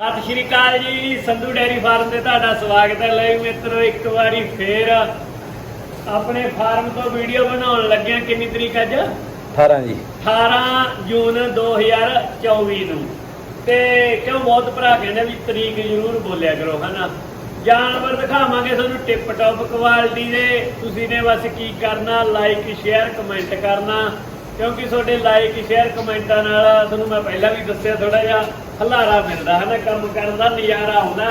ਸਤਿ ਸ਼੍ਰੀ ਅਕਾਲ ਜੀ Sandhu dairy farm ਤੇ ਤੁਹਾਡਾ ਸਵਾਗਤ ਹੈ। ਲੈ ਮਿੱਤਰੋ ਇੱਕ ਵਾਰੀ ਫੇਰ ਆਪਣੇ ਫਾਰਮ ਤੋਂ ਵੀਡੀਓ ਬਣਾਉਣ ਲੱਗਿਆ ਕਿੰਨੀ ਤਰੀਕ ਅੱਜ? 18 ਜੀ। 18 ਜੂਨ 2024 ਨੂੰ। ਤੇ ਕਿਉਂ ਬਹੁਤ ਭਰਾ ਕਹਿੰਦੇ ਵੀ ਤਰੀਕ ਜ਼ਰੂਰ ਬੋਲਿਆ ਕਰੋ ਹਨਾ? ਜਾਨਵਰ ਦਿਖਾਵਾਂਗੇ ਤੁਹਾਨੂੰ ਟਿਪ ਟੌਪ ਕੁਆਲਿਟੀ ਦੇ। ਤੁਸੀਂ ਨੇ ਬਸ ਕੀ ਕਰਨਾ? ਲਾਈਕ ਸ਼ੇਅਰ ਕਮੈਂਟ ਕਰਨਾ। ਕਿਉਂਕਿ ਤੁਹਾਡੇ ਲਾਈਕ ਸ਼ੇਅਰ ਕਮੈਂਟਾਂ ਨਾਲ ਤੁਹਾਨੂੰ ਮੈਂ ਪਹਿਲਾਂ ਵੀ ਦੱਸਿਆ ਥੋੜਾ ਜਿਹਾ। ਹਲਾਰਾ ਮਿਲਦਾ ਹਨਾ ਕੰਮ ਕਰਨ ਦਾ ਨਜ਼ਾਰਾ ਆਉਂਦਾ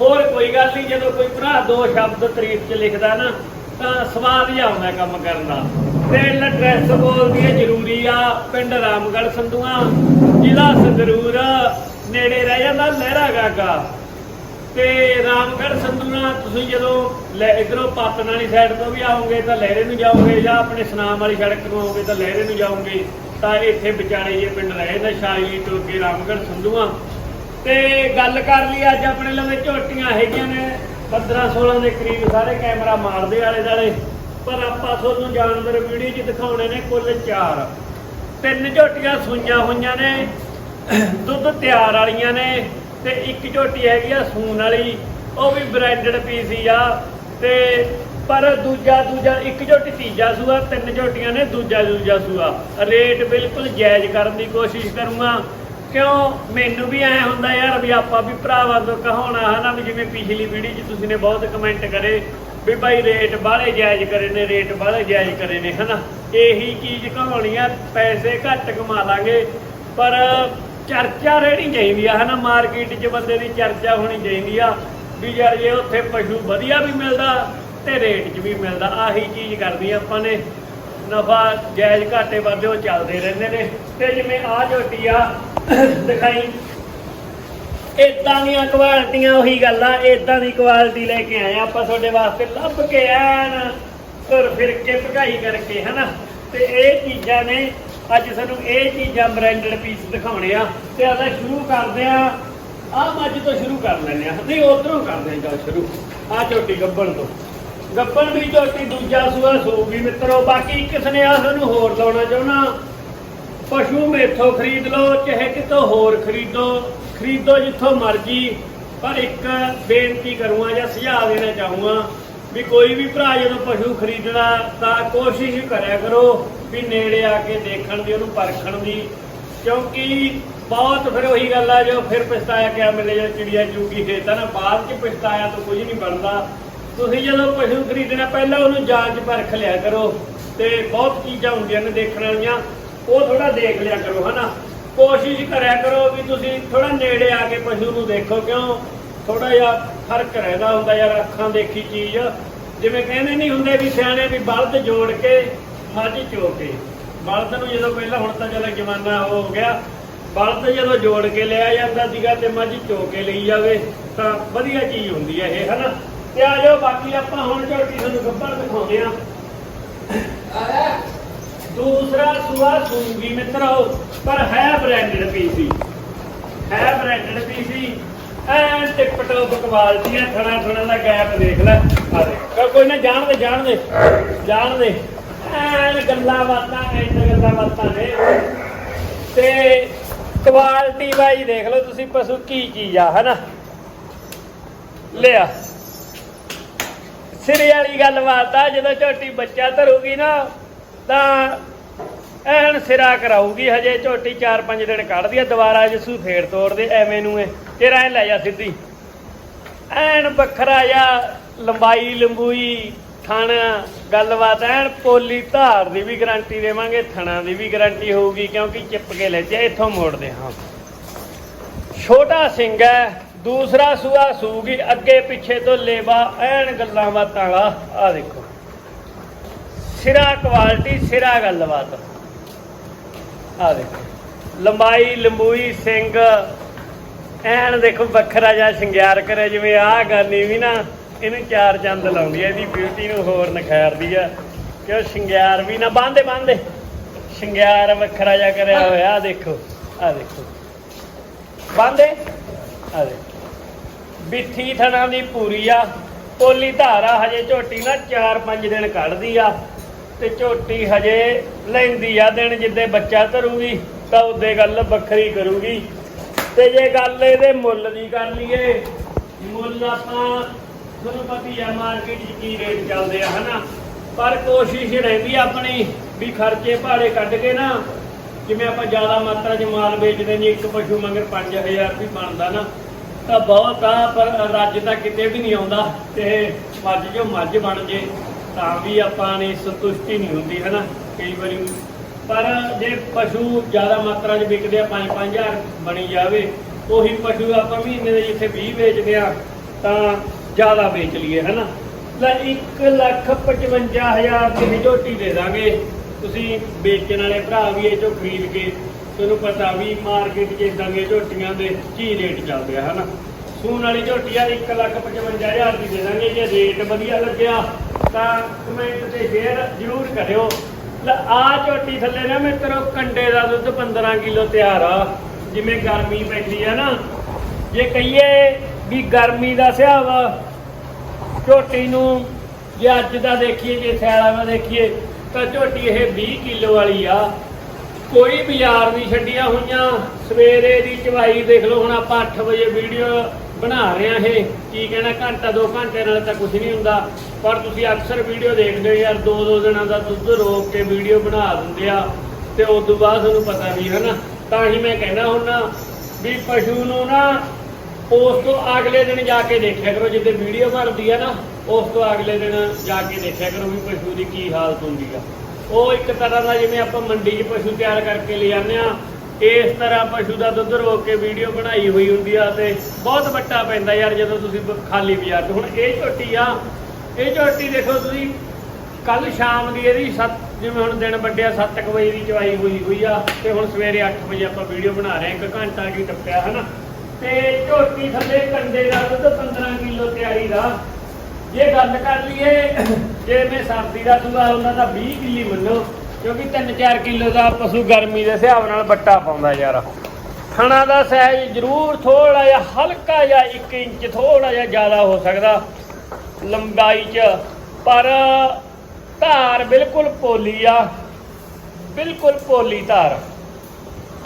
ਹੋਰ ਕੋਈ ਗੱਲ ਨਹੀਂ, ਜਦੋਂ ਕੋਈ ਭਰਾ ਦੋ ਸ਼ਬਦ ਤਾਰੀਫ ਚ ਲਿਖਦਾ ਨਾ, ਤਾਂ ਸਵਾਦ ਹੀ ਆਉਂਦਾ ਕੰਮ ਕਰਨ ਦਾ। ਤੇ ਐਡਰੈਸ ਬੋਲਦੀ ਹੈ ਜ਼ਰੂਰੀ ਆ, ਪਿੰਡ ਰਾਮਗੜ੍ਹ ਸੰਧੂਆਂ, ਜ਼ਿਲ੍ਹਾ ਸੰਗਰੂਰ, ਨੇੜੇ ਰਹਿ ਜਾਂਦਾ ਲਹਿਰਾ ਗਾਗਾ। ਤੇ ਰਾਮਗੜ੍ਹ ਸੰਧੂਆਂ ਤੁਸੀਂ ਜਦੋਂ ਲੈ ਇਧਰੋਂ ਪਾਤਨ ਵਾਲੀ ਸਾਈਡ ਤੋਂ ਵੀ ਆਓਗੇ, ਤਾਂ ਲਹਿਰੇ ਨੂੰ ਜਾਓਗੇ ਜਾਂ ਆਪਣੇ ਸਨਾਮ ਵਾਲੀ ਸੜਕ ਤੋਂ ਆਓਗੇ, ਤਾਂ ਲਹਿਰੇ ਨੂੰ ਜਾਓਗੇ। ਤਾਂ ਇੱਥੇ ਵਿਚਾਰੇ ਇਹ ਪਿੰਡ ਰਹੇ ਨੇ ਸ਼ਾਇਲੀ ਤੋਂ ਅੱਗੇ ਰਾਮਗੜ੍ਹ, ਸੰਧੂਆਂ। ਤੇ ਗੱਲ ਕਰ ਲਈ, ਅੱਜ ਆਪਣੇ ਲਵੇ ਝੋਟੀਆਂ ਹੈਗੀਆਂ ਨੇ 15 16 ਦੇ ਕਰੀਬ ਸਾਰੇ ਕੈਮਰਾ ਮਾਰਦੇ ਆਲੇ ਦਾਲੇ ਪਰ ਆਪਾਂ ਤੁਹਾਨੂੰ ਜਾਨਵਰ ਵੀਡੀਓ 'ਚ ਦਿਖਾਉਣੇ ਨੇ ਕੁੱਲ 4 ਤਿੰਨ ਝੋਟੀਆਂ ਸੂਈਆਂ ਹੋਈਆਂ ਨੇ, ਦੁੱਧ ਤਿਆਰ ਵਾਲੀਆਂ ਨੇ, ਤੇ ਇੱਕ ਝੋਟੀ ਹੈਗੀ ਆ ਸੂਨ ਵਾਲੀ, ਉਹ ਵੀ ਬ੍ਰਾਂਡਡ ਪੀਸ ਆ। ਤੇ ਪਰ ਦੂਜਾ ਦੂਜਾ, ਇੱਕ ਝੋਟੀ ਤੀਜਾ ਸੂਆ, ਤਿੰਨ ਝੋਟੀਆਂ ਨੇ, ਦੂਜਾ ਦੂਜਾ ਸੂਆ। ਰੇਟ ਬਿਲਕੁਲ ਜਾਇਜ਼ ਕਰਨ ਦੀ ਕੋਸ਼ਿਸ਼ ਕਰੂੰਗਾ। ਕਿਉਂ? ਮੈਨੂੰ ਵੀ ਐ ਹੁੰਦਾ ਯਾਰ ਵੀ ਆਪਾਂ ਵੀ ਭਰਾਵਾਂ ਤੋਂ ਕਹਾਉਣਾ ਹਨਾ ਵੀ ਜਿਵੇਂ ਪਿਛਲੀ ਵੀਡੀਓ 'ਚ ਤੁਸੀਂ ਨੇ ਬਹੁਤ ਕਮੈਂਟ ਕਰੇ ਵੀ ਭਾਈ ਰੇਟ ਬਾਹਲੇ ਜਾਇਜ਼ ਕਰੇ ਨੇ, ਰੇਟ ਬਾਹਲੇ ਜਾਇਜ਼ ਕਰੇ ਨੇ, ਹਨਾ? ਇਹੀ ਚੀਜ਼ ਕਹਾਉਣੀ ਆ, ਪੈਸੇ ਘੱਟ ਕਮਾ ਲਾਂਗੇ, ਪਰ ਚਰਚਾ ਰਹਿਣੀ ਚਾਹੀਦੀ ਆ, ਹਨਾ? ਮਾਰਕੀਟ 'ਚ ਬੰਦੇ ਦੀ ਚਰਚਾ ਹੋਣੀ ਚਾਹੀਦੀ ਆ ਵੀ ਯਾਰ ਜੇ ਉੱਥੇ ਪਸ਼ੂ ਵਧੀਆ ਵੀ ਮਿਲਦਾ ਤੇ ਰੇਟ 'ਚ ਵੀ ਮਿਲਦਾ। ਆਹੀ ਚੀਜ਼ ਕਰਦੀ ਆਪਾਂ ਨੇ। ਨਫਾ ਜਾਇਜ਼ ਘਾਟੇ ਵਾਧੇ ਉਹ ਚੱਲਦੇ ਰਹਿੰਦੇ ਨੇ। ਤੇ ਜਿਵੇਂ ਆ ਝੋਟੀ ਆ, ਦਿਖਾਈ। ਇਦਾਂ ਦੀਆਂ ਕੁਆਲਟੀਆਂ ਉਹੀ ਗੱਲ ਆ ਇਦਾਂ ਦੀ ਕੁਆਲਿਟੀ ਲੈ ਕੇ ਆਏ ਆ ਆਪਾਂ ਤੁਹਾਡੇ ਵਾਸਤੇ। ਲੱਭ ਕੇ ਐਨ ਤੁਰ ਫਿਰ ਕੇ ਭਗਾਈ ਕਰਕੇ, ਹਨਾ? ਤੇ ਇਹ ਚੀਜ਼ਾਂ ਨੇ, ਅੱਜ ਸਾਨੂੰ ਇਹ ਚੀਜ਼ਾਂ ਬ੍ਰਾਂਡਡ ਪੀਸ ਦਿਖਾਉਣੇ ਆ। ਤੇ ਆਦਾ ਸ਼ੁਰੂ ਕਰਦੇ ਆ। ਆਹ ਮੱਝ ਤੋਂ ਸ਼ੁਰੂ ਕਰ ਲੈਂਦੇ ਆ। ਨਹੀਂ, ਉਧਰੋਂ ਕਰਦੇ ਆ ਗੱਲ ਸ਼ੁਰੂ। ਆ ਝੋਟੀ ਗੱਬਣ ਤੋਂ। ਗੱਪਣ ਵੀ ਝੋਟੀ ਦੂਜਾ ਸੂਆ ਸੂਗੀ ਮਿੱਤਰੋ, ਬਾਕੀ ਇੱਕ ਸੁਨੇਹਾ ਤੁਹਾਨੂੰ ਹੋਰ ਲਾਉਣਾ ਚਾਹੁੰਦਾ। ਪਸ਼ੂ ਮੇਥੋਂ ਖਰੀਦ ਲਓ, ਚਾਹੇ ਕਿਤੋਂ ਹੋਰ ਖਰੀਦੋ। ਖਰੀਦੋ ਜਿੱਥੋਂ ਮਰਜ਼ੀ, ਪਰ ਇੱਕ ਬੇਨਤੀ ਕਰੂੰਗਾ ਜਾਂ ਸੁਝਾਅ ਦੇਣਾ ਚਾਹੂੰਗਾ ਵੀ ਕੋਈ ਵੀ ਭਰਾ ਜਦੋਂ ਪਸ਼ੂ ਖਰੀਦਣਾ ਤਾਂ ਕੋਸ਼ਿਸ਼ ਕਰਿਆ ਕਰੋ ਵੀ ਨੇੜੇ ਆ ਕੇ ਦੇਖਣ ਦੀ, ਉਹਨੂੰ ਪਰਖਣ ਦੀ। ਕਿਉਂਕਿ ਬਹੁਤ ਫਿਰ ਉਹੀ ਗੱਲ ਆ, ਜੋ ਫਿਰ ਪਛਤਾਇਆ ਕਿਆ ਮਿਲੇ ਜਾਂ ਚਿੜੀਆ ਚੂਗੀ ਖੇਤ ਆ ਨਾ ਬਾਅਦ ਚ ਪਛਤਾਇਆ ਤਾਂ ਕੁਝ ਨਹੀਂ ਬਣਦਾ। ਤੁਸੀਂ ਜਦੋਂ ਪਸ਼ੂ ਖਰੀਦਣਾ, ਪਹਿਲਾਂ ਉਹਨੂੰ ਜਾਂਚ ਪਰਖ ਲਿਆ ਕਰੋ ਤੇ ਬਹੁਤ ਚੀਜ਼ਾਂ ਹੁੰਦੀਆਂ ਨੇ ਦੇਖਣ ਵਾਲੀਆਂ, ਉਹ ਥੋੜਾ ਦੇਖ ਲਿਆ ਕਰੋ, ਹਨਾ? ਕੋਸ਼ਿਸ਼ ਕਰਿਆ ਕਰੋ ਵੀ ਤੁਸੀਂ ਥੋੜਾ ਨੇੜੇ ਆ ਕੇ ਪਸ਼ੂ ਨੂੰ ਦੇਖੋ ਕਿਉਂ? ਥੋੜਾ ਜਿਹਾ ਫ਼ਰਕ ਰਹਿੰਦਾ ਹੁੰਦਾ ਯਾਰ, ਅੱਖਾਂ ਦੇਖੀ ਚੀਜ਼। ਜਿਵੇਂ ਕਹਿੰਦੇ ਨਹੀਂ ਹੁੰਦੇ ਵੀ ਸਿਆਣੇ ਵੀ ਬਲਦ ਜੋੜ ਕੇ, ਮੱਝ ਚੋ ਕੇ। ਬਲਦ ਨੂੰ ਜਦੋਂ ਪਹਿਲਾਂ ਹੁਣ ਤਾਂ ਚਲੋ ਜ਼ਮਾਨਾ ਹੋ ਗਿਆ, ਬਲਦ ਜਦੋਂ ਜੋੜ ਕੇ ਲਿਆ ਜਾਂਦਾ ਸੀਗਾ ਤੇ ਮੱਝ ਚੋ ਕੇ ਲਈ ਜਾਵੇ, ਤਾਂ ਵਧੀਆ ਚੀਜ਼ ਹੁੰਦੀ ਹੈ ਇਹ, ਹਨਾ? ਤੇ ਆ ਜਾਓ, ਬਾਕੀ ਆਪਾਂ ਹੁਣ ਝੋਟੀ ਤੁਹਾਨੂੰ ਗੱਬਰ ਦਿਖਾਉਂਦੇ ਆ ਦੂਸਰਾ ਸੂਆ ਸੂਗੀ ਮਿੱਤਰੋ, ਪਰ ਹੈ ਬ੍ਰਾਂਡਡ ਪੀਸੀ। ਹੈ ਬ੍ਰਾਂਡਡ ਪੀਸੀ। ਐਨ ਟਿਪ ਟੋਪ ਥਣਾ ਥਣਾ ਦਾ ਗੈਪ ਦੇਖ ਲੈ। ਆ ਦੇ ਕੋਈ ਨਾ, ਜਾਣ ਦੇ ਜਾਣ ਦੇ। ਜਾਣ ਦੇ। ਐਨ ਗੱਲਾਂ ਬਾਤਾਂ ਐਨ ਗੱਲਾਂ ਬਾਤਾਂ ਨੇ। ਤੇ ਕੁਆਲਿਟੀ ਵਾਈ ਦੇਖ ਲਓ ਤੁਸੀਂ ਪਸ਼ੂ ਕੀ ਚੀਜ਼ ਆ, ਹਨਾ? ਲਿਆ। ਸਿਰੇ ਵਾਲੀ ਗੱਲਬਾਤ ਆ ਜਦੋਂ ਝੋਟੀ ਬੱਚਾ ਧਰੂਗੀ ਨਾ, ਤਾਂ ਐਨ ਸਿਰਾ ਕਰਾਊਗੀ, ਹਜੇ ਝੋਟੀ 4-5 ਦਿਨ ਕੱਢਦੀ ਆ, ਦੁਬਾਰਾ ਜਸੂ ਫੇਰ ਤੋੜਦੇ, ਐਵੇਂ ਨੂੰ ਇਹ ਤੇਰਾ ਐ ਲੈ ਜਾ ਸਿੱਧੀ। ਐਨ ਵੱਖਰਾ ਜਾਂ ਲੰਬਾਈ, ਲੰਬੂਈ, ਥਣ ਗੱਲਬਾਤ ਐਨ ਪੋਲੀ ਧਾਰ ਦੀ ਵੀ ਗਾਰੰਟੀ ਦੇਵਾਂਗੇ, ਥਣਾ ਦੀ ਵੀ ਗਾਰੰਟੀ ਹੋਊਗੀ, ਕਿਉਂਕਿ ਚਿੱਪ ਕੇ ਲੈ ਜਾ, ਇੱਥੋਂ ਮੋੜਦੇ ਹਾਂ। ਛੋਟਾ ਸਿੰਘ ਹੈ ਦੂਸਰਾ ਸੂਆ ਸੂਗੀ, ਅੱਗੇ ਪਿੱਛੇ ਤੋਂ ਲੇਵਾ ਐਨ ਗੱਲਾਂ ਬਾਤਾਂ ਵਾਲਾ ਆ ਦੇਖੋ। ਸਿਰਾ ਕੁਆਲਿਟੀ, ਸਿਰਾ ਗੱਲਬਾਤ। ਆ ਦੇਖੋ। ਲੰਬਾਈ, ਲੰਬੂਈ ਸਿੰਘ ਐਨ ਦੇਖੋ, ਵੱਖਰਾ ਜਿਹਾ ਸ਼ਿੰਗਾਰ ਕਰਿਆ, ਜਿਵੇਂ ਆਹ ਗਾਨੀ ਵੀ ਨਾ, ਇਹਨੂੰ ਚਾਰ ਚੰਦ ਲਾਉਂਦੀ ਹੈ ਇਹਦੀ ਬਿਊਟੀ ਨੂੰ ਹੋਰ ਨਿਖਾਰਦੀ ਆ। ਕਿ ਉਹ ਸ਼ਿੰਗਾਰ ਵੀ ਨਾ ਬਾਂਦੇ ਬਾਂਦੇ ਸ਼ਿੰਗਾਰ ਵੱਖਰਾ ਜਿਹਾ ਕਰਿਆ ਹੋਇਆ ਆ ਦੇਖੋ ਆ ਦੇਖੋ। ਬਾਂਦੇ ਆ ਦੇਖੋ। ਬਿੱਠੀ ਥਣਾ ਦੀ ਪੂਰੀ ਆ। ਪੋਲੀ ਧਾਰਾ ਹਜੇ ਝੋਟੀ ਨਾ 4-5 ਦਿਨ ਕੱਢਦੀ ਆ। ਤੇ ਝੋਟੀ ਹਜੇ ਲੈਂਦੀ ਆ ਦਿਨ ਜਿੱਦੇ ਬੱਚਾ ਧਰੂਗੀ, ਤਾਂ ਉਹਦੇ ਗੱਲ ਵੱਖਰੀ ਕਰੂਗੀ। ਤੇ ਜੇ ਗੱਲ ਇਹਦੇ ਮੁੱਲ ਦੀ ਕਰ ਲਈਏ, ਮੁੱਲ ਆਪਾਂ ਤੁਹਾਨੂੰ ਪਤਾ ਆ ਮਾਰਕੀਟ 'ਚ ਕੀ ਰੇਟ ਚੱਲਦੇ ਆ, ਹਨਾ? ਪਰ ਕੋਸ਼ਿਸ਼ ਰਹਿੰਦੀ ਆਪਣੀ ਵੀ ਖਰਚੇ ਭਾੜੇ ਕੱਢ ਕੇ ਨਾ, ਜਿਵੇਂ ਆਪਾਂ ਜ਼ਿਆਦਾ ਮਾਤਰਾ 'ਚ ਮਾਲ ਵੇਚਦੇ ਨਹੀਂ ਇੱਕ ਪਸ਼ੂ ਮੰਗਰ 5000 ਵੀ ਬਣਦਾ ਨਾ। ਤਾਂ ਬਹੁਤ ਆ ਪਰ ਰੱਜ ਤਾਂ ਕਿਤੇ ਵੀ ਨਹੀਂ ਆਉਂਦਾ ਤੇ ਮੱਝ ਜੋ ਮੱਝ ਬਣ ਜੇ ਤਾਂ ਵੀ ਆਪਾਂ ਨੇ ਸੰਤੁਸ਼ਟੀ ਨਹੀਂ ਹੁੰਦੀ ਹੈ ਨਾ ਕਈ ਵਾਰੀ। ਪਰ ਜੇ ਪਸ਼ੂ ਜ਼ਿਆਦਾ ਮਾਤਰਾ 'ਚ ਵਿਕਦੇ ਆ 5-5000 ਬਣੀ ਜਾਵੇ, ਉਹੀ ਪਸ਼ੂ ਆਪਾਂ ਮਹੀਨੇ ਦੇ ਜਿੱਥੇ 20 ਵੇਚਦੇ ਆ, ਤਾਂ ਜ਼ਿਆਦਾ ਵੇਚ ਲਈਏ ਹੈ ਨਾ ਲੈ 1 ਲੱਖ 55000 ਦੀ ਝੋਟੀ ਦੇ ਦਾਂਗੇ। ਤੁਸੀਂ ਵੇਚਣ ਵਾਲੇ ਭਰਾ ਵੀ ਇਹ ਚੋਂ ਖਰੀਦ ਕੇ ਤੁਹਾਨੂੰ ਪਤਾ ਵੀ ਮਾਰਕੀਟ 'ਚ ਇਦਾਂ ਦੀਆਂ ਝੋਟੀਆਂ ਦੇ ਕੀ ਰੇਟ ਚੱਲਦੇ ਆ, ਹਨਾ? ਸੂਣ ਵਾਲੀ ਝੋਟੀ ਆ 155000 ਦੀ ਦੇ ਦਾਂਗੇ। ਜੇ ਰੇਟ ਵਧੀਆ ਲੱਗਿਆ, ਤਾਂ ਕਮੈਂਟ ਤੇ ਸ਼ੇਅਰ ਜ਼ਰੂਰ ਕਰਿਓ। ਲੈ, ਆ ਝੋਟੀ ਥੱਲੇ ਨਾ ਮਿੱਤਰੋ, ਕੰਡੇ ਦਾ ਦੁੱਧ 15 ਕਿਲੋ ਤਿਆਰ ਆ। ਜਿਵੇਂ ਗਰਮੀ ਪੈਂਦੀ ਆ ਨਾ। ਜੇ ਕਹੀਏ ਵੀ ਗਰਮੀ ਦਾ ਹਿਸਾਬ ਝੋਟੀ ਨੂੰ ਜੇ ਅੱਜ ਦਾ ਦੇਖੀਏ, ਜੇ ਸਿਆਲਾ ਦਾ ਦੇਖੀਏ, ਤਾਂ ਝੋਟੀ ਇਹ 20 ਕਿਲੋ ਵਾਲੀ ਆ। ਕੋਈ ਬਾਜ਼ਾਰ ਨਹੀਂ ਛੱਡੀਆਂ ਹੋਈਆਂ। ਸਵੇਰੇ ਦੀ ਚਵਾਈ ਦੇਖ ਲਓ, ਹੁਣ ਆਪਾਂ 8 ਵਜੇ ਵੀਡੀਓ ਬਣਾ ਰਹੇ ਆ ਇਹ। ਕੀ ਕਹਿਣਾ, ਘੰਟਾ 2 ਘੰਟੇ ਨਾਲ ਤਾਂ ਕੁਝ ਨਹੀਂ ਹੁੰਦਾ। ਪਰ ਤੁਸੀਂ ਅਕਸਰ ਵੀਡੀਓ ਦੇਖਦੇ ਹੋ ਯਾਰ ਦੋ ਦੋ ਦਿਨਾਂ ਦਾ ਦੁੱਧ ਰੋਕ ਕੇ ਵੀਡੀਓ ਬਣਾ ਦਿੰਦੇ ਆ ਤੇ ਉਸ ਤੋਂ ਬਾਅਦ ਤੁਹਾਨੂੰ ਪਤਾ ਵੀ ਹੈ ਨਾ ਤਾਂ ਹੀ ਮੈਂ ਕਹਿੰਦਾ ਹੁਣ ਵੀ ਪਸ਼ੂ ਨੂੰ ਨਾ ਉਸ ਤੋਂ ਅਗਲੇ ਦਿਨ ਜਾ ਕੇ ਦੇਖਿਆ ਕਰੋ, ਜਿੱਦੇ ਵੀਡੀਓ ਬਣਦੀ ਆ ਨਾ, ਉਸ ਤੋਂ ਅਗਲੇ ਦਿਨ ਜਾ ਕੇ ਦੇਖਿਆ ਕਰੋ ਵੀ ਪਸ਼ੂ ਦੀ ਕੀ ਹਾਲਤ ਹੁੰਦੀ ਆ। ਉਹ ਇੱਕ ਤਰ੍ਹਾਂ ਦਾ ਜਿਵੇਂ ਆਪਾਂ ਮੰਡੀ 'ਚ ਪਸ਼ੂ ਤਿਆਰ ਕਰਕੇ ਲਿਆਉਂਦੇ ਜਾਂਦੇ ਆ ਇਸ ਤਰ੍ਹਾਂ ਪਸ਼ੂ ਦਾ ਦੁੱਧ ਰੋਕ ਕੇ ਵੀਡੀਓ ਬਣਾਈ ਹੋਈ ਹੁੰਦੀ ਆ ਤੇ ਬਹੁਤ ਵੱਟਾ ਪੈਂਦਾ ਯਾਰ ਜਦੋਂ ਤੁਸੀਂ ਖਾਲੀ ਬਾਜ਼ਾਰ 'ਚ। ਹੁਣ ਇਹ ਝੋਟੀ ਆ, ਇਹ ਝੋਟੀ ਦੇਖੋ ਤੁਸੀਂ ਕੱਲ ਸ਼ਾਮ ਦੀ ਇਹਦੀ ਸੱਤ, ਜਿਵੇਂ ਹੁਣ ਦਿਨ ਵੱਡਿਆ 7 ਵਜੇ ਦੀ ਚਵਾਈ ਹੋਈ ਹੋਈ ਆ ਤੇ ਹੁਣ ਸਵੇਰੇ 8 ਵਜੇ ਆਪਾਂ ਵੀਡੀਓ ਬਣਾ ਰਹੇ ਹਾਂ, ਇੱਕ ਘੰਟਾ ਕੀ ਟੱਪਿਆ ਹਨਾ। ਤੇ ਝੋਟੀ ਥੱਲੇ ਕੰਡੇ ਦਾ ਦੁੱਧ 15 ਕਿਲੋ ਤਿਆਰੀ ਦਾ ਜੇ ਗੱਲ ਕਰ ਲਈਏ, ਜੇ ਮੈਂ ਸਰਦੀ ਦਾ ਦੂਆ ਉਹਨਾਂ ਦਾ 20 ਕਿੱਲੀ ਮੰਨੋ, ਕਿਉਂਕਿ 3-4 ਕਿਲੋ ਦਾ ਪਸ਼ੂ ਗਰਮੀ ਦੇ ਹਿਸਾਬ ਨਾਲ ਬੱਟਾ ਪਾਉਂਦਾ ਯਾਰ। ਥਣਾ ਦਾ ਸਾਈਜ਼ ਜ਼ਰੂਰ ਥੋੜਾ ਜਿਹਾ ਹਲਕਾ ਜਿਹਾ 1 ਇੰਚ ਥੋੜਾ ਜਿਹਾ ਜ਼ਿਆਦਾ ਹੋ ਸਕਦਾ, ਲੰਬਾਈ 'ਚ। ਪਰ ਧਾਰ ਬਿਲਕੁਲ ਪੋਲੀ ਆ, ਬਿਲਕੁਲ ਪੋਲੀ ਧਾਰ।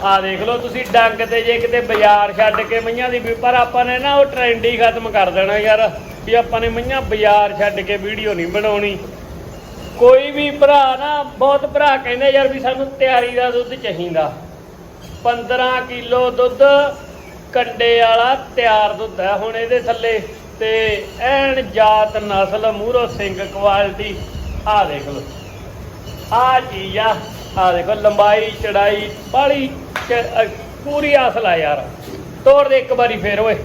ਆ ਦੇਖ ਲਓ, ਤੁਸੀਂ ਡੰਗ ਤੇ ਜੇ ਕਿਤੇ ਬਾਜ਼ਾਰ ਛੱਡ ਕੇ ਮਈਆਂ ਦੀ ਵੀ ਪਰ ਆਪਾਂ ਨੇ ਨਾ ਉਹ ਟ੍ਰੈਂਡ ਹੀ ਖਤਮ ਕਰ ਦੇਣਾ ਯਾਰ, ਵੀ ਆਪਾਂ ਨੇ ਮਈਆਂ ਬਾਜ਼ਾਰ ਛੱਡ ਕੇ ਵੀਡੀਓ ਨਹੀਂ ਬਣਾਉਣੀ। ਕੋਈ ਵੀ ਭਰਾ ਨਾ, ਬਹੁਤ ਭਰਾ ਕਹਿੰਦੇ ਯਾਰ ਵੀ ਸਾਨੂੰ ਤਿਆਰੀ ਦਾ ਦੁੱਧ ਚਾਹੀਦਾ। 15 ਕਿਲੋ ਦੁੱਧ ਕੰਡੇ ਵਾਲਾ ਤਿਆਰ ਦੁੱਧ ਹੈ ਹੁਣ ਇਹਦੇ ਥੱਲੇ। ਤੇ ਐਨ ਜਾਤ ਨਸਲ ਮੂਰੋ ਸਿੰਘ ਕੁਆਲਿਟੀ। ਆ ਦੇਖ ਲਓ। ਆ ਚੀਜ਼ ਆ ਆ ਦੇਖੋ, ਲੰਬਾਈ, ਚੜਾਈ, ਬਾਲੀ ਪੂਰੀ ਅਸਲ ਆ ਯਾਰ। ਤੋੜ ਦੇ ਇੱਕ ਵਾਰੀ ਫੇਰ, ਓਏ।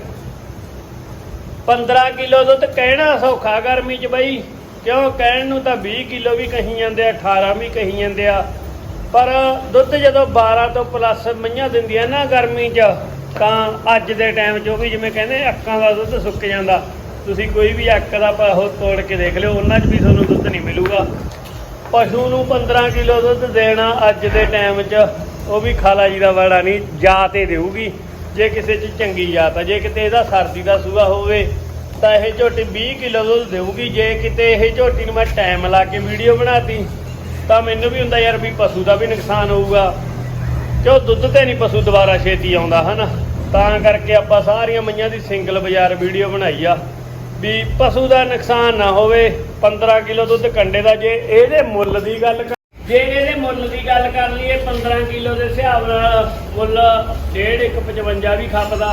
15 ਕਿਲੋ ਦੁੱਧ ਕਹਿਣਾ ਸੌਖਾ ਗਰਮੀ 'ਚ ਬਈ। ਕਿਉਂ ਕਹਿਣ ਨੂੰ ਤਾਂ 20 ਕਿਲੋ ਵੀ ਕਹੀ ਜਾਂਦੇ ਆ 18 ਵੀ ਕਹੀ ਜਾਂਦੇ ਆ। ਪਰ ਦੁੱਧ ਜਦੋਂ 12 ਤੋਂ ਪਲੱਸ ਮਈਆਂ ਦਿੰਦੀਆਂ ਨਾ ਗਰਮੀ 'ਚ, ਤਾਂ ਅੱਜ ਦੇ ਟਾਈਮ 'ਚ ਉਹ ਵੀ ਜਿਵੇਂ ਕਹਿੰਦੇ ਅੱਖਾਂ ਦਾ ਦੁੱਧ ਸੁੱਕ ਜਾਂਦਾ। ਤੁਸੀਂ ਕੋਈ ਵੀ ਅੱਕ ਦਾ ਪ- ਉਹ ਤੋੜ ਕੇ ਦੇਖ ਲਿਓ, ਉਹਨਾਂ 'ਚ ਵੀ ਤੁਹਾਨੂੰ ਦੁੱਧ ਨਹੀਂ ਮਿਲੂਗਾ। ਪਸ਼ੂ ਨੂੰ 15 ਕਿਲੋ ਦੁੱਧ ਦੇਣਾ ਅੱਜ ਦੇ ਟਾਈਮ 'ਚ ਉਹ ਵੀ ਖਾਲਾ ਜੀ ਦਾ ਵਾੜਾ ਨਹੀਂ, ਜਾਤ ਇਹ ਦੇਊਗੀ। ਜੇ ਕਿਸੇ 'ਚ ਚੰਗੀ ਜਾਤ ਆ, ਜੇ ਕਿਤੇ ਇਹਦਾ ਸਰਦੀ ਦਾ ਸੂਆ ਹੋਵੇ, ਤਾਂ ਇਹ ਝੋਟੀ 20 ਕਿਲੋ ਦੁੱਧ ਦੇਊਗੀ। ਜੇ ਕਿਤੇ ਇਹ ਝੋਟੀ ਨੂੰ ਮੈਂ ਟਾਈਮ ਲਾ ਕੇ ਵੀਡੀਓ ਬਣਾਤੀ, ਤਾਂ ਮੈਨੂੰ ਵੀ ਹੁੰਦਾ ਯਾਰ ਵੀ ਪਸ਼ੂ ਦਾ ਵੀ ਨੁਕਸਾਨ ਹੋਊਗਾ। ਕਿਉਂ ਦੁੱਧ ਤੇ ਨਹੀਂ ਪਸ਼ੂ ਦੁਬਾਰਾ ਛੇਤੀ ਆਉਂਦਾ, ਹਨਾ? ਤਾਂ ਕਰਕੇ ਆਪਾਂ ਸਾਰੀਆਂ ਮਈਆਂ ਦੀ ਸਿੰਗਲ ਬਾਜ਼ਾਰ ਵੀਡੀਓ ਬਣਾਈ ਆ, ਵੀ ਪਸ਼ੂ ਦਾ ਨੁਕਸਾਨ ਨਾ ਹੋਵੇ 15 ਕਿਲੋ ਦੁੱਧ ਕੰਡੇ ਦਾ, ਜੇ ਇਹਦੇ ਮੁੱਲ ਦੀ ਗੱਲ ਜੇ ਇਹਦੇ ਮੁੱਲ ਦੀ ਗੱਲ ਕਰ ਲਈਏ 15 ਕਿਲੋ ਦੇ ਹਿਸਾਬ ਨਾਲ ਮੁੱਲ 1.55 ਵੀ ਖਪਦਾ।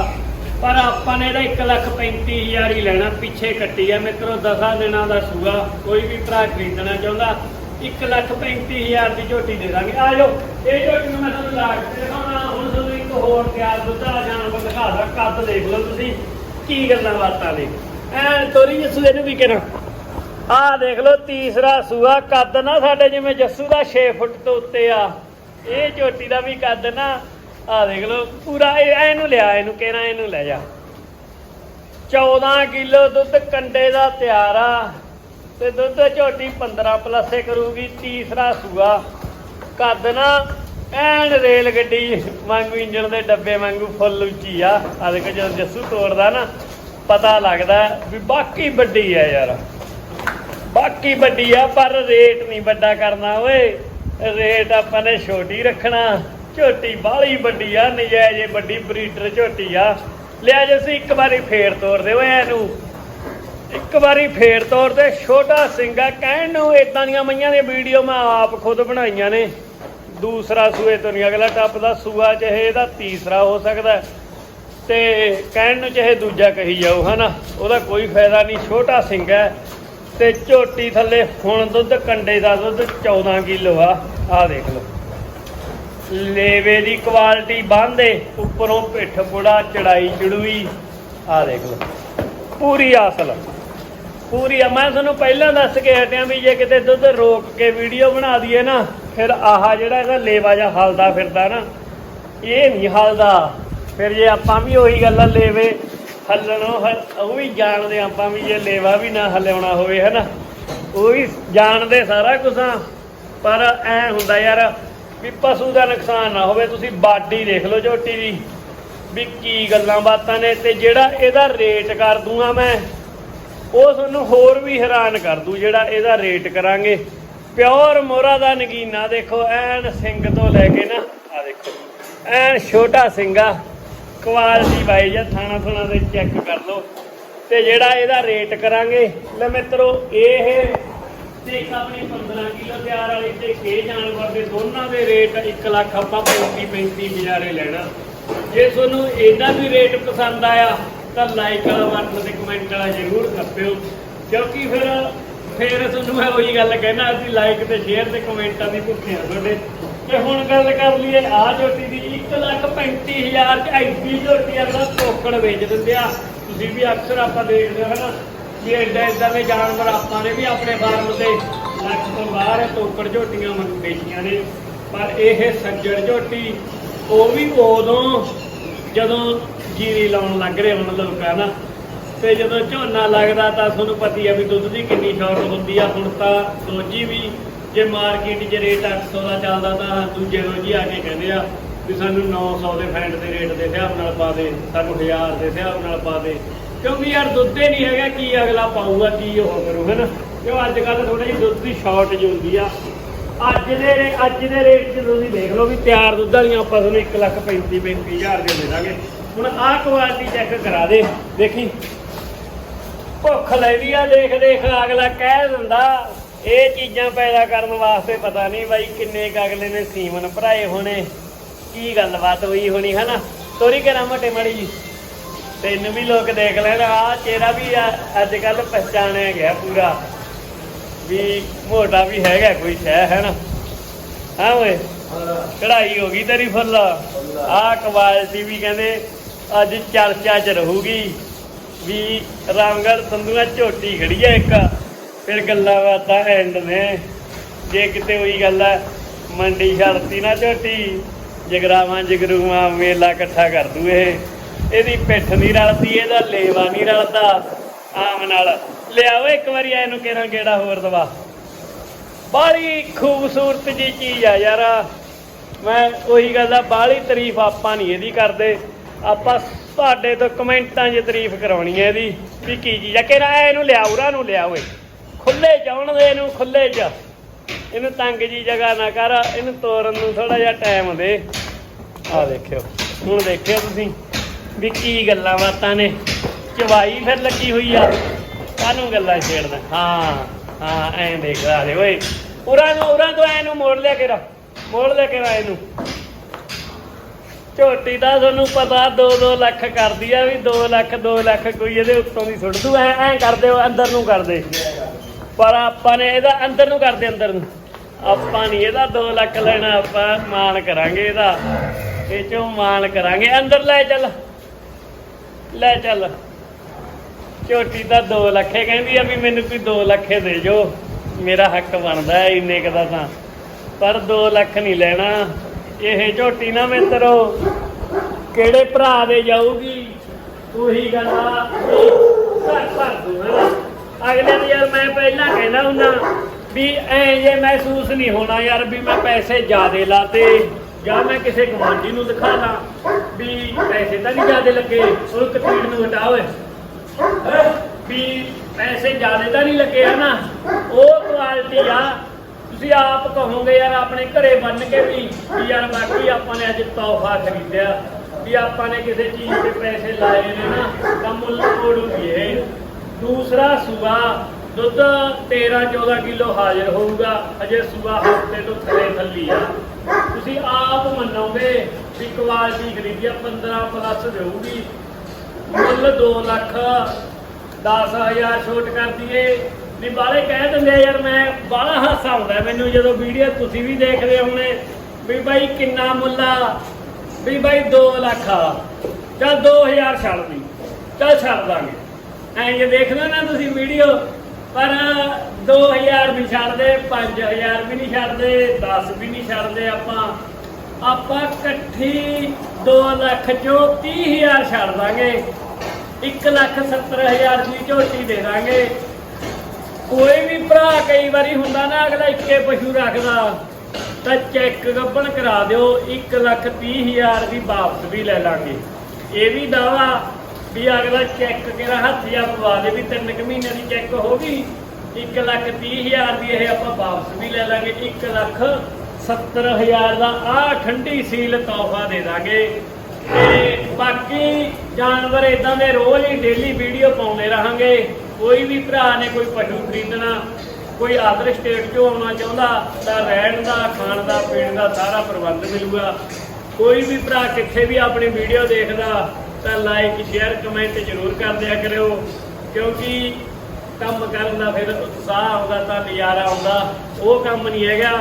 ਪਰ ਆਪਾਂ ਨੇ ਇਹਦਾ 1 ਲੱਖ 35 ਹਜ਼ਾਰ ਹੀ ਲੈਣਾ, ਪਿੱਛੇ ਕੱਟੀ ਆ। ਮਿੱਤਰੋ 10 ਦਿਨਾਂ ਦਾ ਸੂਆ, ਕੋਈ ਵੀ ਭਰਾ ਖਰੀਦਣਾ ਚਾਹੁੰਦਾ 1 ਲੱਖ 35 ਹਜ਼ਾਰ ਦੀ ਝੋਟੀ ਦੇ ਦਾਂਗੇ। ਆ ਜਾਓ, ਇਹ ਝੋਟੀ ਨੂੰ ਮੈਂ ਤੁਹਾਨੂੰ ਲਾ ਕੇ ਦਿਖਾਉਣਾ। ਹੁਣ ਤੁਹਾਨੂੰ ਇੱਕ ਹੋਰ ਤਿਆਰ ਦੁੱਧਾ ਜਾਨਵਰ ਦਿਖਾ ਦਾ ਕੱਦ ਦੇਖ ਲਓ ਤੁਸੀਂ, ਕੀ ਗੱਲਾਂ ਬਾਤਾਂ ਨੇ। ਐ, ਤੋਰੀ ਜੱਸੂ ਇਹਨੂੰ ਵੀ ਕਹਿਣਾ ਆਹ ਦੇਖ ਲਓ ਤੀਸਰਾ ਸੂਆ, ਕੱਦ ਨਾ ਸਾਡੇ ਜਿਵੇਂ ਜੱਸੂ ਦਾ 6 ਫੁੱਟ ਤੋਂ ਉੱਤੇ ਆ। ਇਹ ਝੋਟੀ ਦਾ ਵੀ ਕੱਦ ਨਾ ਆਹ ਦੇਖ ਲਓ, ਪੂਰਾ ਇਹਨੂੰ ਲਿਆ, ਇਹਨੂੰ ਕਹਿਣਾ ਇਹਨੂੰ ਲੈ ਜਾ। 14 ਕਿਲੋ ਦੁੱਧ ਕੰਡੇ ਦਾ ਤਿਆਰ ਆ, ਤੇ ਦੁੱਧ ਝੋਟੀ 15 ਪਲੱਸੇ ਕਰੂਗੀ ਤੀਸਰਾ ਸੂਆ। ਕੱਦ ਨਾ, ਐਨ ਰੇਲ ਗੱਡੀ ਵਾਂਗੂ ਇੰਜਣ ਦੇ ਡੱਬੇ ਵਾਂਗੂ ਫੁੱਲ ਉੱਚੀ ਆ। ਆ ਦੇਖੋ ਜਦੋਂ ਜੱਸੂ ਤੋੜਦਾ ਨਾ, ਪਤਾ ਲੱਗਦਾ ਵੀ ਬਾਕੀ ਵੱਡੀ ਆ ਯਾਰ। ਬਾਕੀ ਵੱਡੀ ਆ, ਪਰ ਰੇਟ ਨਹੀਂ ਵੱਡਾ ਕਰਨਾ ਓਏ। ਰੇਟ ਆਪਾਂ ਨੇ ਛੋਟੀ ਰੱਖਣਾ। ਝੋਟੀ ਬਾਹਲੀ ਵੱਡੀ ਆ, ਨਜਾਇਜ਼ ਵੱਡੀ ਬਰੀਡਰ ਝੋਟੀ ਆ। ਲਿਆ ਜੇ ਅਸੀਂ ਇੱਕ ਵਾਰੀ ਫੇਰ ਤੋੜ ਦੇ ਓਏ ਇਹਨੂੰ। ਇੱਕ ਵਾਰੀ ਫੇਰ ਤੋੜ ਦੇ, ਛੋਟਾ ਸਿੰਘਾ ਕਹਿਣ ਨੂੰ ਇਦਾਂ ਦੀਆਂ ਮਈਆਂ ਦੀਆਂ ਵੀਡੀਓ ਮੈਂ ਆਪ ਖੁਦ ਬਣਾਈਆਂ ਨੇ। ਦੂਸਰਾ ਸੂਏ ਤੋਂ ਨਹੀਂ, ਅਗਲਾ ਟੱਪ ਦਾ ਸੂਆ, ਚਾਹੇ ਇਹਦਾ ਤੀਸਰਾ ਹੋ ਸਕਦਾ। ਹੈ। ਤੇ ਕਹਿਣ ਨੂੰ ਚਾਹੇ ਦੂਜਾ ਕਹੀ ਜਾਓ ਹਨਾ? ਉਹਦਾ ਕੋਈ ਫਾਇਦਾ ਨਹੀਂ, ਛੋਟਾ ਸਿੰਘ ਹੈ ਤੇ ਝੋਟੀ ਥੱਲੇ ਹੁਣ ਦੁੱਧ, ਕੰਡੇ ਦਾ ਦੁੱਧ 14 ਕਿਲੋ ਆ। ਆ ਦੇਖ ਲਓ। ਲੇਵੇ ਦੀ ਕੁਆਲਿਟੀ ਬੰਦੇ ਉੱਪਰੋਂ ਪਿੱਠ ਪੁੜਾ, ਚੜਾਈ ਚੜੂਈ। ਆ ਦੇਖ ਲਓ। ਪੂਰੀ ਅਸਲ। ਪੂਰੀ ਆ। ਮੈਂ ਤੁਹਾਨੂੰ ਪਹਿਲਾਂ ਦੱਸ ਕੇ ਹਟਿਆ ਵੀ ਜੇ ਕਿਤੇ ਦੁੱਧ ਰੋਕ ਕੇ ਵੀਡੀਓ ਬਣਾ ਦਈਏ ਨਾ, ਫਿਰ ਆਹ ਜਿਹੜਾ ਇਹਦਾ ਲੇਵਾ ਜਾਂ ਹਲਦਾ ਫਿਰਦਾ ਨਾ, ਇਹ ਨਹੀਂ ਹਲਦਾ। ਫਿਰ ਜੇ ਆਪਾਂ ਵੀ ਉਹੀ ਗੱਲਾਂ ਲੇਵੇ ਹੱਲਣੋਂ ਹ- ਉਹ ਵੀ ਜਾਣਦੇ ਆਪਾਂ ਵੀ ਜੇ ਲੇਵਾ ਵੀ ਨਾ ਹਲਿਆਉਣਾ ਹੋਵੇ, ਹਨਾ? ਉਹ ਵੀ ਜਾਣਦੇ ਸਾਰਾ ਕੁਝ ਪਰ ਐ ਹੁੰਦਾ ਯਾਰ ਵੀ ਪਸ਼ੂ ਦਾ ਨੁਕਸਾਨ ਨਾ ਹੋਵੇ। ਤੁਸੀਂ ਬਾਡੀ ਦੇਖ ਲਓ ਝੋਟੀ ਦੀ, ਵੀ ਕੀ ਗੱਲਾਂ ਬਾਤਾਂ ਨੇ ਤੇ ਜਿਹੜਾ ਇਹਦਾ ਰੇਟ ਕਰ ਦੂੰਗਾ ਮੈਂ, ਉਹ ਤੁਹਾਨੂੰ ਹੋਰ ਵੀ ਹੈਰਾਨ ਕਰ ਦੂ ਜਿਹੜਾ ਇਹਦਾ ਰੇਟ ਕਰਾਂਗੇ। ਪਿਓਰ ਮੋਰਾ ਦਾ ਨਗੀਨਾ ਦੇਖੋ, ਐਨ ਸਿੰਘ ਤੋਂ ਲੈ ਕੇ ਨਾ ਆ ਦੇਖੋ, ਐਨ ਛੋਟਾ ਸਿੰਘਾ ਕੁਆਲਿਟੀ ਬਾਈ ਜਾਂ, ਥਾਣਾ ਥਾਣਾ ਦੇ ਚੈੱਕ ਕਰ ਲਓ। ਤੇ ਜਿਹੜਾ ਇਹਦਾ ਰੇਟ ਕਰਾਂਗੇ, ਲੈ ਮਿੱਤਰੋ, ਇਹ ਤੇ ਇੱਕ ਆਪਣੀ 15 ਕਿਲੋ ਤਿਆਰ ਵਾਲੇ ਤੇ ਇਹ ਜਾਨਵਰ ਦੇ ਦੋਨਾਂ ਦੇ ਰੇਟ 1 ਲੱਖ ਆਪਾਂ 35 35 ਹਜ਼ਾਰੇ ਲੈਣਾ। ਜੇ ਤੁਹਾਨੂੰ ਇਹਦਾ ਵੀ ਰੇਟ ਪਸੰਦ ਆਇਆ, ਤਾਂ ਲਾਈਕ ਵਾਲਾ ਬਟਨ ਤੇ ਕਮੈਂਟ ਵਾਲਾ ਜ਼ਰੂਰ ਦੱਸਿਓ। ਕਿਉਂਕਿ ਫਿਰ ਫਿਰ ਤੁਹਾਨੂੰ ਮੈਂ ਉਹੀ ਗੱਲ ਕਹਿਣਾ, ਅਸੀਂ ਲਾਈਕ ਤੇ ਸ਼ੇਅਰ ਤੇ ਕਮੈਂਟਾਂ ਦੀ ਭੁੱਖੇ ਆ ਤੁਹਾਡੇ। ਤੇ ਹੁਣ ਗੱਲ ਕਰ ਲਈਏ ਆ ਝੋਟੀ ਦੀ ਲੱਖ 35 ਹਜ਼ਾਰ ਚ ਐਡੀ ਝੋਟੀ ਅਗਲਾ ਟੋਕੜ ਵੇਚ ਦਿੰਦੇ ਆ। ਤੁਸੀਂ ਵੀ ਅਕਸਰ ਆਪਾਂ ਦੇਖਦੇ ਹੋ ਨਾ ਵੀ ਐਡਾ ਐਡਾ ਦੇ ਜਾਨਵਰ ਆਪਾਂ ਨੇ ਵੀ ਆਪਣੇ ਫਾਰਮ ਤੇ ਲੱਖ ਤੋਂ ਬਾਹਰ ਟੋਕੜ ਝੋਟੀਆਂ ਵੇਚੀਆਂ ਨੇ। ਪਰ ਇਹ ਸੱਜੜ ਝੋਟੀ, ਉਹ ਵੀ ਉਦੋਂ ਜਦੋਂ ਜੀਰੀ ਲਾਉਣ ਲੱਗ ਰਹੇ ਹੁਣ ਲੋਕਾਂ ਨਾ ਤੇ ਜਦੋਂ ਝੋਨਾ ਲੱਗਦਾ ਤਾਂ ਤੁਹਾਨੂੰ ਪਤੀ ਆ ਵੀ ਦੁੱਧ ਦੀ ਕਿੰਨੀ ਸ਼ਾਰਟ ਹੁੰਦੀ ਆ। ਹੁਣ ਤਾਂ ਦੋਜੀ ਵੀ ਜੇ ਮਾਰਕੀਟ 'ਚ ਰੇਟ 800 ਦਾ ਚੱਲਦਾ ਤਾਂ ਦੂਜੇ ਰੋਜੀ ਆ ਕੇ ਕਹਿੰਦੇ ਆ ਵੀ ਸਾਨੂੰ 900 ਦੇ ਫੈਂਟ ਦੇ ਰੇਟ ਦੇ ਹਿਸਾਬ ਨਾਲ ਪਾ ਦੇ, ਸਾਨੂੰ 1000 ਦੇ ਹਿਸਾਬ ਨਾਲ ਪਾ ਦੇ। ਕਿਉਂਕਿ ਯਾਰ ਦੁੱਧ ਹੀ ਨਹੀਂ ਹੈਗਾ, ਕੀ ਅਗਲਾ ਪਾਊਗਾ, ਕੀ ਉਹ ਕਰੂ, ਹੈਨਾ? ਕਿਉਂ ਅੱਜ ਕੱਲ ਥੋੜੀ ਜਿਹੀ ਦੁੱਧ ਦੀ ਸ਼ਾਰਟੇਜ ਹੁੰਦੀ ਆ। ਅੱਜ ਦੇ ਅੱਜ ਦੇ ਰੇਟ 'ਚ ਤੁਸੀਂ ਦੇਖ ਲਓ ਵੀ ਤਿਆਰ ਦੁੱਧ ਵਾਲੀਆਂ ਆਪਾਂ ਤੁਹਾਨੂੰ 1 ਲੱਖ 35 35 ਹਜ਼ਾਰ ਦੇ ਦੇ ਦਾਂਗੇ। ਹੁਣ ਆਹ ਕੁਆਲਿਟੀ ਚੈੱਕ ਕਰਾ ਦੇ, ਦੇਖੀ। ਭੁੱਖ ਲੈਦੀ ਆ, ਦੇਖ ਦੇਖ, ਅਗਲਾ ਕਹਿ ਦਿੰਦਾ, ਇਹ ਚੀਜ਼ਾਂ ਪੈਦਾ ਕਰਨ ਵਾਸਤੇ ਪਤਾ ਨਹੀਂ ਬਾਈ ਕਿੰਨੇ ਕੁ ਅਗਲੇ ਨੇ ਸੀਮਨ ਭਰਾਏ ਹੋਣੇ। ਕੀ ਗੱਲਬਾਤ ਹੋਈ ਹੋਣੀ ਹਨਾ? ਤੋਰੀ ਕਰਾਂ ਮਟੇ ਮੜੀ ਜੀ। ਤੈਨੂੰ ਵੀ ਲੋਕ ਦੇਖ ਲੈਣ ਆ ਚਿਹਰਾ ਵੀ ਅੱਜ ਕੱਲ ਪਛਾਣਿਆ ਗਿਆ ਪੂਰਾ। ਵੀ ਮੋਟਾ ਵੀ ਹੈਗਾ ਕੋਈ ਸ਼ੈ ਹੈ ਨਾ ਹਾਂ ਓਏ? ਕਢਾਈ ਹੋ ਗਈ ਤੇਰੀ ਫੁੱਲ। ਆਹ ਕੁਆਲਿਟੀ ਵੀ ਕਹਿੰਦੇ ਅੱਜ ਚਰਚਾ 'ਚ ਰਹੂਗੀ। ਵੀ ਰਾਮਗੜ ਸੰਧੂਆ ਝੋਟੀ ਖੜੀ ਆ ਇੱਕ। ਫਿਰ ਗੱਲਾਂ ਬਾਤਾਂ ਐਂਡ ਨੇ। ਜੇ ਕਿਤੇ ਉਹੀ ਗੱਲ ਹੈ ਮੰਡੀ ਛੜਤੀ ਨਾ ਝੋਟੀ। ਜਗਰਾਵਾਂ ਜਗਰੂਆਂ ਮੇਲਾ ਇਕੱਠਾ ਕਰ ਦੂ ਇਹ। ਇਹਦੀ ਪਿੱਠ ਨਹੀਂ ਰਲਦੀ, ਇਹਦਾ ਲੇਵਾ ਨਹੀਂ ਰਲਦਾ। ਆਮ ਨਾਲ। ਲਿਆਓ, ਇੱਕ ਵਾਰੀ ਇਹਨੂੰ ਕਿਹੜਾ ਗੇੜਾ ਹੋਰ ਦਵਾ। ਬੜੀ ਖੂਬਸੂਰਤ ਜੀ ਚੀਜ਼ ਆ ਯਾਰ। ਮੈਂ ਉਹੀ ਗੱਲ ਆ, ਬਾਹਲੀ ਤਾਰੀਫ ਆਪਾਂ ਨਹੀਂ ਇਹਦੀ ਕਰਦੇ। ਆਪਾਂ ਤੁਹਾਡੇ ਤੋਂ ਕਮੈਂਟਾਂ 'ਚ ਤਾਰੀਫ ਕਰਾਉਣੀ ਹੈ ਇਹਦੀ ਵੀ ਕੀ ਚੀਜ਼ ਆ। ਕਿਹੜਾ ਇਹਨੂੰ ਲਿਆ ਉਰਾ ਨੂੰ ਲਿਆਓ ਓਏ ਖੁੱਲੇ ਜਾਉਣ ਦੇ ਇਹਨੂੰ ਖੁੱਲੇ ਜਾ ਇਹਨੂੰ ਤੰਗ ਜੀ ਜਗ੍ਹਾ ਨਾ ਕਰ, ਇਹਨੂੰ ਤੋਰਨ ਨੂੰ ਥੋੜਾ ਜਿਹਾ ਟਾਈਮ ਦੇ। ਆ ਦੇਖਿਓ, ਹੁਣ ਦੇਖਿਓ ਤੁਸੀਂ ਵੀ ਕੀ ਗੱਲਾਂ ਬਾਤਾਂ ਨੇ। ਚਵਾਈ ਫਿਰ ਲੱਗੀ ਹੋਈ ਆ ਕਾਹਨੂੰ ਗੱਲਾਂ ਛੇੜਦਾ ਹਾਂ ਹਾਂ, ਐਂ ਦੇਖ ਲਾ ਦੇ ਓਏ। ਉਰਾਂ ਨੂੰ, ਉਰਾਂ ਤੋਂ ਐ ਨੂੰ ਮੋੜ ਲਿਆ ਕੇ ਮੋੜ ਲਿਆ ਕੇ ਇਹਨੂੰ। ਝੋਟੀ ਦਾ ਤੁਹਾਨੂੰ ਪਤਾ 2-2 ਲੱਖ ਕਰਦੀ ਆ ਵੀ 2 ਲੱਖ 2 ਲੱਖ ਕੋਈ ਇਹਦੇ ਉੱਤੋਂ ਦੀ ਸੁੱਟ ਦੂ। ਐ ਐ ਕਰਦੇ ਹੋ ਅੰਦਰ ਨੂੰ ਕਰਦੇ ਪਰ ਆਪਾਂ ਨੇ ਇਹਦਾ ਅੰਦਰ ਨੂੰ ਕਰਦੇ ਅੰਦਰ ਨੂੰ। ਆਪਾਂ ਨਹੀਂ ਇਹਦਾ 2 ਲੱਖ ਲੈਣਾ, ਆਪਾਂ ਮਾਨ ਕਰਾਂਗੇ ਇਹਦਾ। ਇਹ ਚੋਂ ਮਾਨ ਕਰਾਂਗੇ। ਅੰਦਰ ਲੈ ਚੱਲ ਲੈ ਚੱਲ। ਝੋਟੀ ਤਾਂ 2 ਲੱਖੇ ਕਹਿੰਦੀ ਆ ਵੀ ਮੈਨੂੰ ਕੋਈ 2 ਲੱਖੇ ਦੇ ਜੋ। ਮੇਰਾ ਹੱਕ ਬਣਦਾ ਹੈ ਇੰਨੇ ਕੁ ਤਾਂ। ਪਰ 2 ਲੱਖ ਨਹੀਂ ਲੈਣਾ। ਇਹ ਝੋਟੀ ਨਾ ਮਿੱਤਰੋ, ਕਿਹੜੇ ਭਰਾ ਦੇ ਜਾਊਗੀ? ਉਹੀ ਗੱਲ ਆ ਘਰ ਭਰ ਦੂ ਅਗਲੇ ਦੀ ਯਾਰ ਮੈਂ ਪਹਿਲਾਂ ਕਹਿੰਦਾ ਹੁੰਦਾ ਵੀ ਐ ਜੇ ਮਹਿਸੂਸ ਨਹੀਂ ਹੋਣਾ ਯਾਰ ਵੀ ਮੈਂ ਪੈਸੇ ਜ਼ਿਆਦੇ ਲਾਤੇ ਜਾਂ ਮੈਂ ਕਿਸੇ ਗਵਾਂਢੀ ਨੂੰ ਦਿਖਾ ਵੀ ਪੈਸੇ ਤਾਂ ਨਹੀਂ ਜ਼ਿਆਦੇ ਲੱਗੇ ਉਹ ਕਤੀੜ ਨੂੰ ਹਟਾ ਵੀ ਪੈਸੇ ਜ਼ਿਆਦੇ ਤਾਂ ਨਹੀਂ ਲੱਗੇ ਹਨਾ? ਉਹ ਕੁਆਲਿਟੀ ਆ। ਤੁਸੀਂ ਆਪ ਕਹੋਗੇ ਯਾਰ ਆਪਣੇ ਘਰੇ ਬੰਨ ਕੇ ਵੀ ਯਾਰ ਬਾਕੀ ਆਪਾਂ ਨੇ ਅੱਜ ਤੋਹਫਾ ਖਰੀਦਿਆ, ਵੀ ਆਪਾਂ ਨੇ ਕਿਸੇ ਚੀਜ਼ ਤੇ ਪੈਸੇ ਲਾਏ ਨੇ ਨਾ, ਤਾਂ ਮੁੱਲ ਮੋੜੂਗੀ ਦੂਸਰਾ ਸੂਆ ਦੁੱਧ 13 14 ਕਿਲੋ ਹਾਜ਼ਰ ਹੋਊਗਾ। ਅਜੇ ਸੂਆ ਹਫ਼ਤੇ ਤੋਂ ਥੱਲੇ ਥੱਲੀ ਆ। ਤੁਸੀਂ ਆਪ ਮੰਨੋਗੇ ਵੀ ਕੁਆਲਿਟੀ ਖਰੀਦੀ ਆ 15 ਪਲੱਸ ਦੇਊਗੀ। ਮੁੱਲ 2 ਲੱਖ 10000 ਛੋਟ ਕਰ ਦਈਏ ਵੀ ਬਾਲੇ ਕਹਿ ਦਿੰਦੇ ਯਾਰ ਮੈਂ ਬਾਲਾ ਹਾਸਾ ਆਉਂਦਾ ਮੈਨੂੰ ਜਦੋਂ ਵੀਡੀਓ ਤੁਸੀਂ ਵੀ ਦੇਖਦੇ ਹੋਣੇ ਵੀ ਬਾਈ ਕਿੰਨਾ ਮੁੱਲ ਆ, ਵੀ ਬਾਈ 2 ਲੱਖ ਆ। ਚੱਲ 2000 ਛੱਡ ਦੀ, ਚੱਲ ਛੱਡ ਦਾਂਗੇ। ਐਂ ਜੇ ਦੇਖਦੇ ਨਾ ਤੁਸੀਂ ਵੀਡੀਓ ਪਰ 2000 ਵੀ ਛੱਡਦੇ 5000 ਵੀ ਨਹੀਂ ਛੱਡਦੇ 10 ਵੀ ਨਹੀਂ ਛੱਡਦੇ ਆਪਾਂ। ਆਪਾਂ ਇਕੱਠੀ 2 ਲੱਖ ਚੋਂ 30000 ਛੱਡ ਦਾਂਗੇ। 1 ਲੱਖ 70000 ਦੀ ਝੋਟੀ ਦੇ ਦਾਂਗੇ। ਕੋਈ ਵੀ ਭਰਾ ਕਈ ਵਾਰੀ ਹੁੰਦਾ ਨਾ, ਅਗਲਾ ਇੱਕੇ ਪਸ਼ੂ ਰੱਖਦਾ। ਤਾਂ ਚੈੱਕ ਗੱਬਣ ਕਰਾ ਦਿਓ 1 ਲੱਖ 30000 ਦੀ ਵਾਪਸ ਵੀ ਲੈ ਲਾਂਗੇ। ਇਹ ਵੀ ਦਾਵਾ ਵੀ ਅਗਲਾ ਚੈੱਕ ਕਿਹੜਾ ਹੱਥ ਜਾਂ ਪਵਾ ਦੇ ਵੀ ਤਿੰਨ ਕੁ ਮਹੀਨੇ ਦੀ ਚੈੱਕ ਹੋ ਗਈ। 1 ਲੱਖ 30000 ਦੀ ਇਹ ਆਪਾਂ ਵਾਪਸ ਵੀ ਲੈ ਲਾਂਗੇ। 1 ਲੱਖ 70000 ਦਾ ਆ ਠੰਡੀ ਸੀਲ ਤੋਹਫਾ ਦੇ ਦਾਂਗੇ। ਤੇ ਬਾਕੀ ਜਾਨਵਰ ਇਦਾਂ ਦੇ ਰੋਜ਼ ਹੀ ਡੇਲੀ ਵੀਡੀਓ ਪਾਉਂਦੇ ਰਹਾਂਗੇ। ਕੋਈ ਵੀ ਭਰਾ ਨੇ ਕੋਈ ਪਸ਼ੂ ਖਰੀਦਣਾ, ਕੋਈ ਆਦਰ ਸਟੇਟ 'ਚੋਂ ਆਉਣਾ ਚਾਹੁੰਦਾ ਤਾਂ ਰਹਿਣ ਦਾ, ਖਾਣ ਦਾ, ਪੀਣ ਦਾ ਸਾਰਾ ਪ੍ਰਬੰਧ ਮਿਲੂਗਾ। ਕੋਈ ਵੀ ਭਰਾ ਕਿੱਥੇ ਵੀ ਆਪਣੀ ਵੀਡੀਓ ਦੇਖਦਾ ਤਾਂ ਲਾਈਕ ਸ਼ੇਅਰ ਕਮੈਂਟ ਜ਼ਰੂਰ ਕਰ ਦਿਆ ਕਰਿਓ। ਕਿਉਂਕਿ ਕੰਮ ਕਰਨ ਦਾ ਫਿਰ ਉਤਸ਼ਾਹ ਆਉਂਦਾ, ਤਾਂ ਨਜ਼ਾਰਾ ਆਉਂਦਾ। ਉਹ ਕੰਮ ਨਹੀਂ ਹੈਗਾ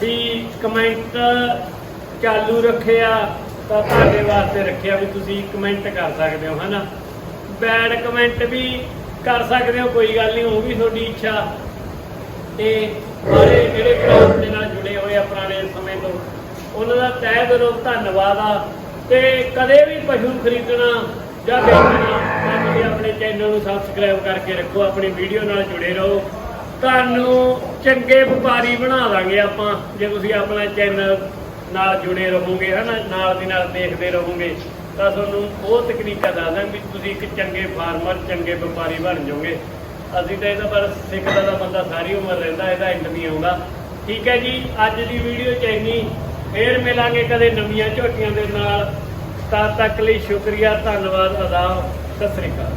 ਵੀ ਕਮੈਂਟ ਚਾਲੂ ਰੱਖਿਆ, ਤਾਂ ਤੁਹਾਡੇ ਵਾਸਤੇ ਰੱਖਿਆ ਵੀ ਤੁਸੀਂ ਕਮੈਂਟ ਕਰ ਸਕਦੇ ਹੋ, ਹਨਾ? ਬੈਡ ਕਮੈਂਟ ਵੀ ਕਰ ਸਕਦੇ ਹੋ, ਕੋਈ ਗੱਲ ਨਹੀਂ, ਉਹ ਵੀ ਤੁਹਾਡੀ ਇੱਛਾ। ਤੇ ਸਾਰੇ ਜਿਹੜੇ ਭਰਾ ਦੇ ਨਾਲ ਜੁੜੇ ਹੋਏ ਆ ਪੁਰਾਣੇ ਸਮੇਂ ਤੋਂ, ਉਹਨਾਂ ਦਾ ਤਹਿ ਦਿਲੋਂ ਧੰਨਵਾਦ ਆ। ਤੇ ਕਦੇ ਵੀ ਪਸ਼ੂ ਖਰੀਦਣਾ ਜਾਂ ਵੇਚਣਾ ਤਾਂ ਤੁਸੀਂ ਆਪਣੇ ਚੈਨਲ ਨੂੰ ਸਬਸਕ੍ਰਾਈਬ ਕਰਕੇ ਰੱਖੋ, ਆਪਣੀ ਵੀਡੀਓ ਨਾਲ ਜੁੜੇ ਰਹੋ। ਤੁਹਾਨੂੰ ਚੰਗੇ ਵਪਾਰੀ ਬਣਾ ਦਾਂਗੇ ਆਪਾਂ, ਜੇ ਤੁਸੀਂ ਆਪਣਾ ਚੈਨਲ ਨਾਲ ਜੁੜੇ ਰਹੋਗੇ, ਹਨਾ, ਨਾਲ ਦੀ ਨਾਲ ਦੇਖਦੇ ਰਹੋਗੇ, ਤਾਂ ਤੁਹਾਨੂੰ ਉਹ ਤਕਨੀਕਾਂ ਦੱਸਦਾ ਵੀ ਤੁਸੀਂ ਇੱਕ ਚੰਗੇ ਫਾਰਮਰ ਚੰਗੇ ਵਪਾਰੀ ਬਣ ਜਾਓਗੇ। ਅਸੀਂ ਤਾਂ ਇਹਦਾ ਪਰ ਸਿੱਖਦਾ ਦਾ ਬੰਦਾ ਸਾਰੀ ਉਮਰ ਰਹਿੰਦਾ, ਇਹਦਾ ਐਂਡ ਨਹੀਂ ਆਉਂਦਾ। ਠੀਕ ਹੈ ਜੀ, ਅੱਜ ਦੀ ਵੀਡੀਓ ਚ ਇੰਨੀ। ਫੇਰ ਮਿਲਾਂਗੇ ਕਦੇ ਨਵੀਆਂ ਝੋਟੀਆਂ ਦੇ ਨਾਲ। ਤਦ ਤੱਕ ਲਈ ਸ਼ੁਕਰੀਆ, ਧੰਨਵਾਦ ਅਦਾ ਸਤਿ ਸ੍ਰੀ ਅਕਾਲ।